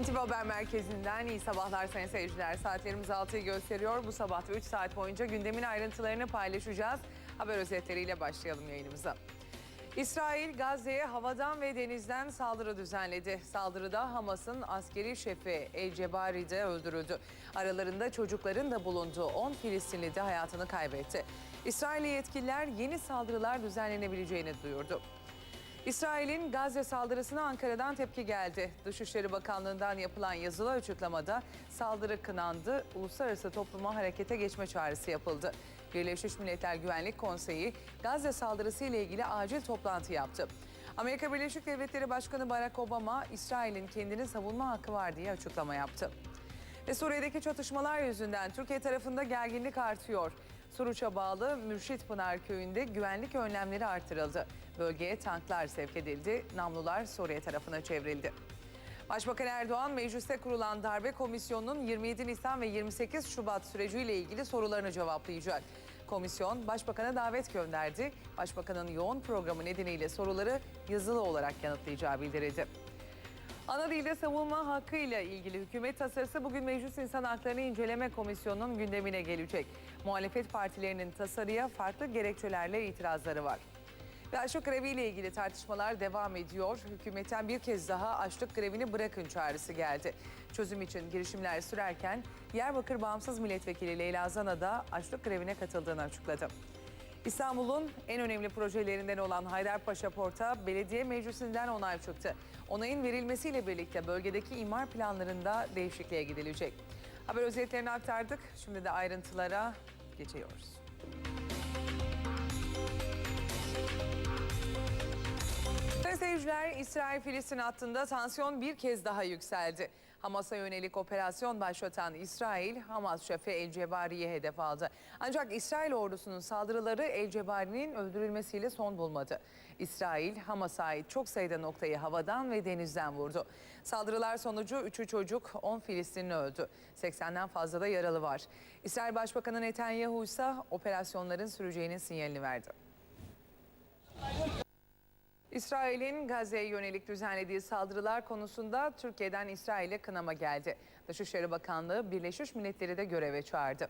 NTV Haber Merkezi'nden iyi sabahlar sayın seyirciler. Saatlerimiz 6'yı gösteriyor. Bu sabah ve 3 saat boyunca gündemin ayrıntılarını paylaşacağız. Haber özetleriyle başlayalım yayınımıza. İsrail Gazze'ye havadan ve denizden saldırı düzenledi. Saldırıda Hamas'ın askeri şefi El Cebari de öldürüldü. Aralarında çocukların da bulunduğu 10 Filistinli de hayatını kaybetti. İsrail yetkililer yeni saldırılar düzenlenebileceğini duyurdu. İsrail'in Gazze saldırısına Ankara'dan tepki geldi. Dışişleri Bakanlığı'ndan yapılan yazılı açıklamada saldırı kınandı, uluslararası topluma harekete geçme çağrısı yapıldı. Birleşmiş Milletler Güvenlik Konseyi Gazze saldırısı ile ilgili acil toplantı yaptı. Amerika Birleşik Devletleri Başkanı Barack Obama, İsrail'in kendini savunma hakkı var diye açıklama yaptı. Ve Suriye'deki çatışmalar yüzünden Türkiye tarafında gerginlik artıyor. Suruç'a bağlı Mürşit Pınar köyünde güvenlik önlemleri artırıldı. Bölgeye tanklar sevk edildi, namlular Suriye tarafına çevrildi. Başbakan Erdoğan mecliste kurulan darbe komisyonunun 27 Nisan ve 28 Şubat süreciyle ilgili sorularını cevaplayacak. Komisyon başbakana davet gönderdi. Başbakanın yoğun programı nedeniyle soruları yazılı olarak yanıtlayacağı bildirildi. Ana dilde savunma hakkıyla ilgili hükümet tasarısı bugün Meclis İnsan Haklarını İnceleme Komisyonu'nun gündemine gelecek. Muhalefet partilerinin tasarıya farklı gerekçelerle itirazları var. Ve açlık greviyle ilgili tartışmalar devam ediyor. Hükümetten bir kez daha açlık grevini bırakın çağrısı geldi. Çözüm için girişimler sürerken Diyarbakır Bağımsız Milletvekili Leyla Zana da açlık grevine katıldığını açıkladı. İstanbul'un en önemli projelerinden olan Haydarpaşa Port'a belediye meclisinden onay çıktı. Onayın verilmesiyle birlikte bölgedeki imar planlarında değişikliğe gidilecek. Haber özetlerini aktardık. Şimdi de ayrıntılara geçiyoruz. Sayın seyirciler, İsrail-Filistin hattında tansiyon bir kez daha yükseldi. Hamas'a yönelik operasyon başlatan İsrail, Hamas şefi El Cebari'yi hedef aldı. Ancak İsrail ordusunun saldırıları El Cebari'nin öldürülmesiyle son bulmadı. İsrail, Hamas'a ait çok sayıda noktayı havadan ve denizden vurdu. Saldırılar sonucu 3'ü çocuk, 10 Filistinli öldü. 80'den fazla da yaralı var. İsrail Başbakanı Netanyahu ise operasyonların süreceğinin sinyalini verdi. İsrail'in Gazze'ye yönelik düzenlediği saldırılar konusunda Türkiye'den İsrail'e kınama geldi. Dışişleri Bakanlığı Birleşmiş Milletleri de göreve çağırdı.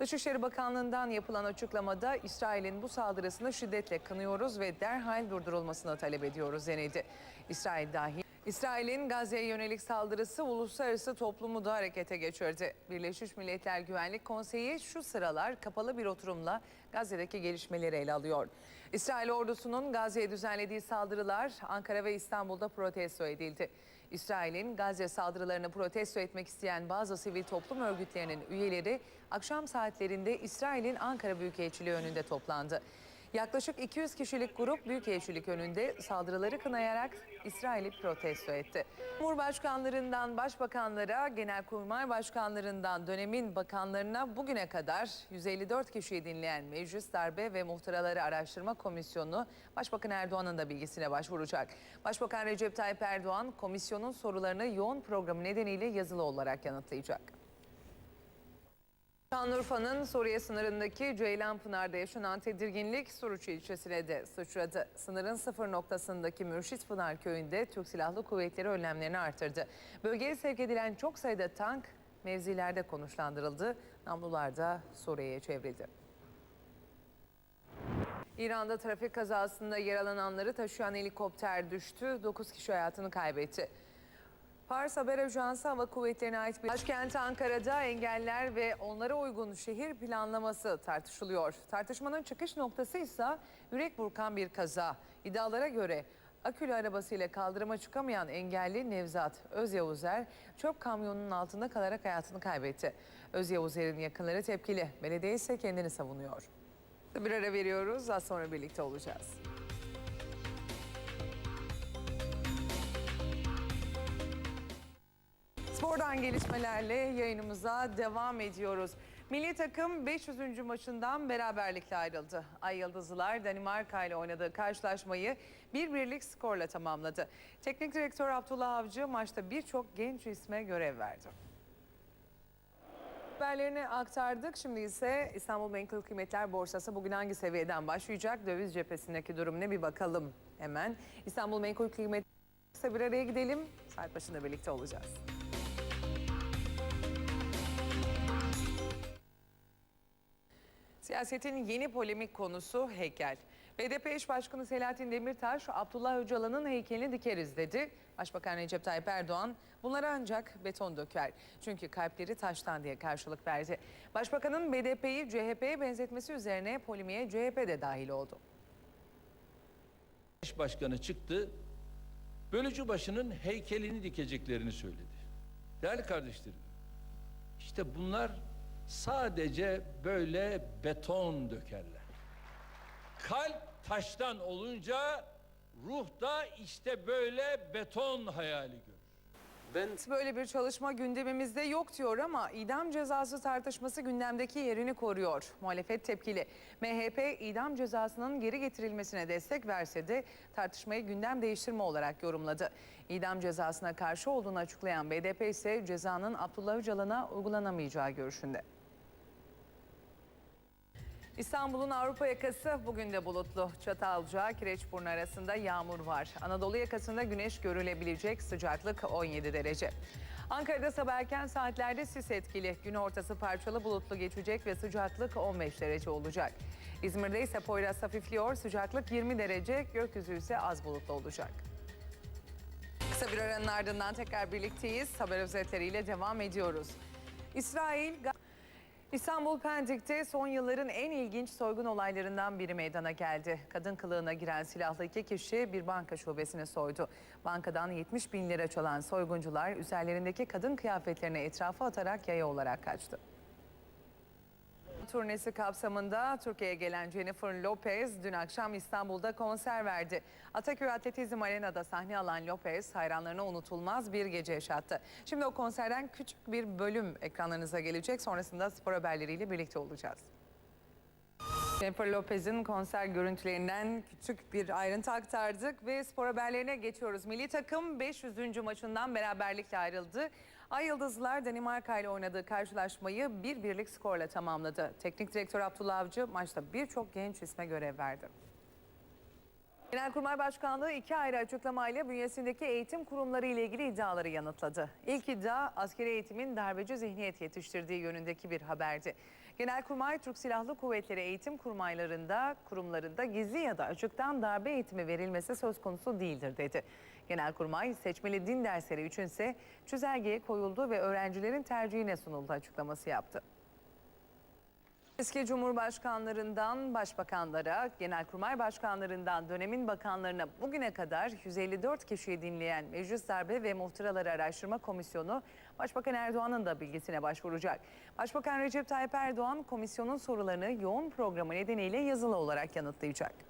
Dışişleri Bakanlığı'ndan yapılan açıklamada İsrail'in bu saldırısını şiddetle kınıyoruz ve derhal durdurulmasını talep ediyoruz denildi. İsrail dahil İsrail'in Gazze'ye yönelik saldırısı uluslararası toplumu da harekete geçirdi. Birleşmiş Milletler Güvenlik Konseyi şu sıralar kapalı bir oturumla Gazze'deki gelişmeleri ele alıyor. İsrail ordusunun Gazze'ye düzenlediği saldırılar Ankara ve İstanbul'da protesto edildi. İsrail'in Gazze saldırılarını protesto etmek isteyen bazı sivil toplum örgütlerinin üyeleri akşam saatlerinde İsrail'in Ankara Büyükelçiliği önünde toplandı. Yaklaşık 200 kişilik grup Büyükelçilik önünde saldırıları kınayarak İsrail'i protesto etti. Cumhurbaşkanlarından başbakanlara, genelkurmay başkanlarından dönemin bakanlarına bugüne kadar 154 kişiyi dinleyen Meclis Darbe ve Muhtıraları Araştırma Komisyonu Başbakan Erdoğan'ın da bilgisine başvuracak. Başbakan Recep Tayyip Erdoğan komisyonun sorularını yoğun programı nedeniyle yazılı olarak yanıtlayacak. Şanlıurfa'nın Suriye sınırındaki Ceylanpınar'da yaşanan tedirginlik Suruç ilçesine de sıçradı. Sınırın sıfır noktasındaki Mürşit Pınar köyünde Türk Silahlı Kuvvetleri önlemlerini artırdı. Bölgeye sevk edilen çok sayıda tank mevzilerde konuşlandırıldı. Namlular da Suriye'ye çevrildi. İran'da trafik kazasında yaralananları taşıyan helikopter düştü. 9 kişi hayatını kaybetti. Pars Haber Ajansı Hava Kuvvetleri'ne ait bir başkent Ankara'da engeller ve onlara uygun şehir planlaması tartışılıyor. Tartışmanın çıkış noktası ise yürek burkan bir kaza. İddialara göre akülü arabasıyla kaldırıma çıkamayan engelli Nevzat Özyavuzer çöp kamyonunun altında kalarak hayatını kaybetti. Özyavuzer'in yakınları tepkili. Belediye ise kendini savunuyor. Bir ara veriyoruz. Az sonra birlikte olacağız. Spordan gelişmelerle yayınımıza devam ediyoruz. Milli takım 500. maçından beraberlikle ayrıldı. Ay Yıldızlılar Danimarka ile oynadığı karşılaşmayı bir birlik skorla tamamladı. Teknik direktör Abdullah Avcı maçta birçok genç isme görev verdi. Haberlerini aktardık. Şimdi ise İstanbul Menkul Kıymetler Borsası bugün hangi seviyeden başlayacak? Döviz cephesindeki durum ne bir bakalım hemen. İstanbul Menkul Kıymetler bir araya gidelim. Saat başında birlikte olacağız. Siyasetin yeni polemik konusu heykel. BDP eş başkanı Selahattin Demirtaş, Abdullah Öcalan'ın heykelini dikeriz dedi. Başbakan Recep Tayyip Erdoğan bunlara ancak beton döker. Çünkü kalpleri taştan diye karşılık verdi. Başbakanın BDP'yi CHP'ye benzetmesi üzerine polemiğe CHP de dahil oldu. Eş başkanı çıktı. Bölücü başının heykelini dikeceklerini söyledi. Değerli kardeşlerim, işte bunlar sadece böyle beton dökerler. Kalp taştan olunca ruh da işte böyle beton hayali görür. Ben Böyle bir çalışma gündemimizde yok diyor ama idam cezası tartışması gündemdeki yerini koruyor. Muhalefet tepkili. MHP idam cezasının geri getirilmesine destek verse de tartışmayı gündem değiştirme olarak yorumladı. İdam cezasına karşı olduğunu açıklayan BDP ise cezanın Abdullah Öcalan'a uygulanamayacağı görüşünde. İstanbul'un Avrupa yakası bugün de bulutlu. Çatalca, Kireçburnu arasında yağmur var. Anadolu yakasında güneş görülebilecek sıcaklık 17 derece. Ankara'da sabah erken saatlerde sis etkili. Gün ortası parçalı bulutlu geçecek ve sıcaklık 15 derece olacak. İzmir'de ise Poyraz hafifliyor. Sıcaklık 20 derece, gökyüzü ise az bulutlu olacak. Kısa bir aranın ardından tekrar birlikteyiz. Haber özetleriyle devam ediyoruz. İsrail... İstanbul Pendik'te son yılların en ilginç soygun olaylarından biri meydana geldi. Kadın kılığına giren silahlı iki kişi bir banka şubesini soydu. Bankadan 70 bin lira çalan soyguncular üzerlerindeki kadın kıyafetlerini etrafa atarak yaya olarak kaçtı. Turnesi kapsamında Türkiye'ye gelen Jennifer Lopez dün akşam İstanbul'da konser verdi. Ataköy Atletizm Arena'da sahne alan Lopez hayranlarına unutulmaz bir gece yaşattı. Şimdi o konserden küçük bir bölüm ekranlarınıza gelecek. Sonrasında spor haberleriyle birlikte olacağız. Jennifer Lopez'in konser görüntülerinden küçük bir ayrıntı aktardık ve spor haberlerine geçiyoruz. Milli takım 500. maçından beraberlikle ayrıldı. Ay Yıldızlılar Danimarka ile oynadığı karşılaşmayı bir birlik skorla tamamladı. Teknik direktör Abdullah Avcı maçta birçok genç isme görev verdi. Genelkurmay Başkanlığı iki ayrı açıklamayla bünyesindeki eğitim kurumları ile ilgili iddiaları yanıtladı. İlk iddia askeri eğitimin darbeci zihniyet yetiştirdiği yönündeki bir haberdi. Genelkurmay Türk Silahlı Kuvvetleri eğitim kurmaylarında, kurumlarında gizli ya da açıktan darbe eğitimi verilmesi söz konusu değildir dedi. Genelkurmay seçmeli din dersleri içinse çizelgeye koyuldu ve öğrencilerin tercihine sunuldu açıklaması yaptı. Eski cumhurbaşkanlarından başbakanlara, genelkurmay başkanlarından dönemin bakanlarına bugüne kadar 154 kişiyi dinleyen Meclis Darbe ve Muhtıraları Araştırma Komisyonu Başbakan Erdoğan'ın da bilgisine başvuracak. Başbakan Recep Tayyip Erdoğan komisyonun sorularını yoğun programı nedeniyle yazılı olarak yanıtlayacak.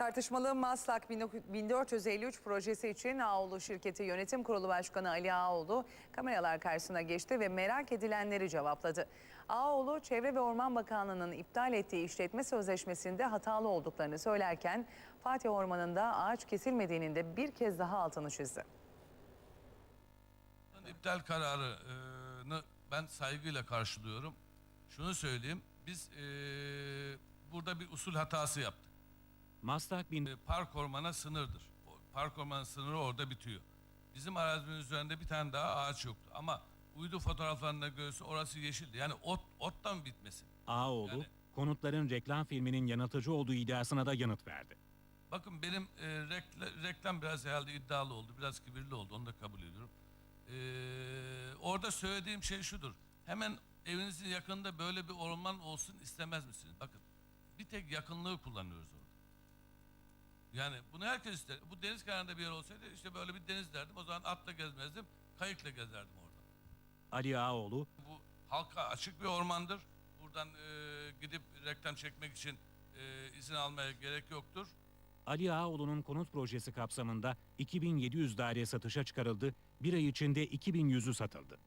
Tartışmalı Maslak 1453 projesi için Ağoğlu şirketi yönetim kurulu başkanı Ali Ağoğlu kameralar karşısına geçti ve merak edilenleri cevapladı. Ağoğlu Çevre ve Orman Bakanlığı'nın iptal ettiği işletme sözleşmesinde hatalı olduklarını söylerken Fatih Ormanı'nda ağaç kesilmediğinin de bir kez daha altını çizdi. İptal kararını ben saygıyla karşılıyorum. Şunu söyleyeyim, biz eee, burada bir usul hatası yaptık. Maslak bin park ormana sınırdır. Park ormanı sınırı orada bitiyor. Bizim arazimizin üzerinde bir tane daha ağaç yoktu. Ama uydu fotoğraflarında görürse orası yeşildi. Yani ot, ottan bitmesin. Ağoğlu, Yani- konutların reklam filminin yanıltıcı olduğu iddiasına da yanıt verdi. Bakın benim e, rekla- reklam biraz herhalde iddialı oldu. Biraz kibirli oldu. Onu da kabul ediyorum. E, orada söylediğim şey şudur. Hemen evinizin yakınında böyle bir orman olsun istemez misiniz? Bakın bir tek yakınlığı kullanıyoruz orada. Yani bunu herkes ister. Bu deniz kenarında bir yer olsaydı işte böyle bir deniz derdim. O zaman atla gezmezdim. Kayıkla gezerdim orada. Ali Ağoğlu, Bu halka açık bir ormandır. Buradan e, gidip reklam çekmek için e, izin almaya gerek yoktur. Ali Ağoğlu'nun konut projesi kapsamında 2700 daire satışa çıkarıldı, bir ay içinde 2100'ü satıldı.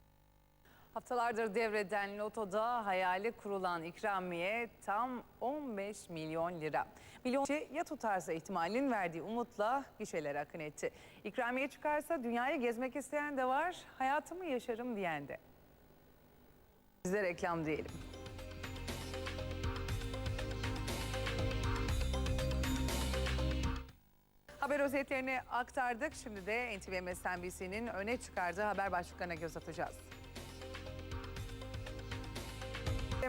Haftalardır devreden lotoda hayali kurulan ikramiye tam 15 milyon lira. Milyon kişi ya tutarsa ihtimalin verdiği umutla gişelere akın etti. İkramiye çıkarsa dünyayı gezmek isteyen de var, hayatımı yaşarım diyen de. Bize reklam diyelim. Haber özetlerini aktardık. Şimdi de NTV MSNBC'nin öne çıkardığı haber başlıklarına göz atacağız.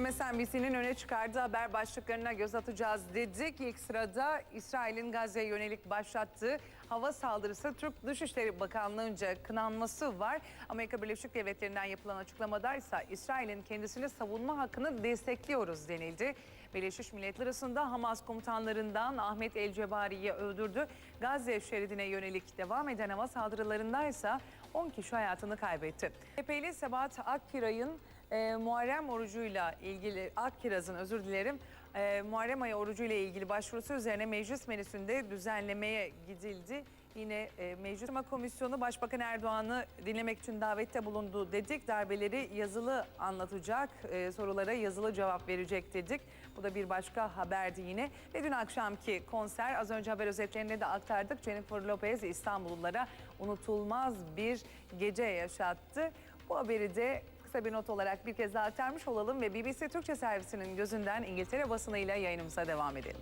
MSNBC'nin öne çıkardığı haber başlıklarına göz atacağız dedik. İlk sırada İsrail'in Gazze'ye yönelik başlattığı hava saldırısı Türk Dışişleri Bakanlığı'nca kınanması var. Amerika Birleşik Devletleri'nden yapılan açıklamada ise İsrail'in kendisini savunma hakkını destekliyoruz denildi. Birleşmiş Milletler arasında Hamas komutanlarından Ahmet El Cebari'yi öldürdü. Gazze şeridine yönelik devam eden hava saldırılarında ise 10 kişi hayatını kaybetti. CHP'li Sebat Akkiray'ın e, Muharrem orucuyla ilgili, Akkiraz'ın özür dilerim, e, Muharrem ayı orucuyla ilgili başvurusu üzerine meclis menüsünde düzenlemeye gidildi. Yine e, Meclis Komisyonu Başbakan Erdoğan'ı dinlemek için davette bulundu dedik. Darbeleri yazılı anlatacak, e, sorulara yazılı cevap verecek dedik. Bu da bir başka haberdi yine. Ve dün akşamki konser az önce haber özetlerinde de aktardık. Jennifer Lopez İstanbullulara unutulmaz bir gece yaşattı. Bu haberi de kısa bir not olarak bir kez daha aktarmış olalım ve BBC Türkçe servisinin gözünden İngiltere basınıyla yayınımıza devam edelim.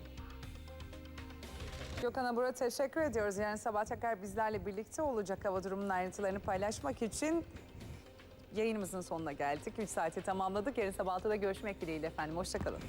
Gökhan Abur'a teşekkür ediyoruz. Yani sabah tekrar bizlerle birlikte olacak hava durumunun ayrıntılarını paylaşmak için yayınımızın sonuna geldik. 3 saati tamamladık. Yarın sabah 6'da görüşmek dileğiyle efendim. Hoşçakalın.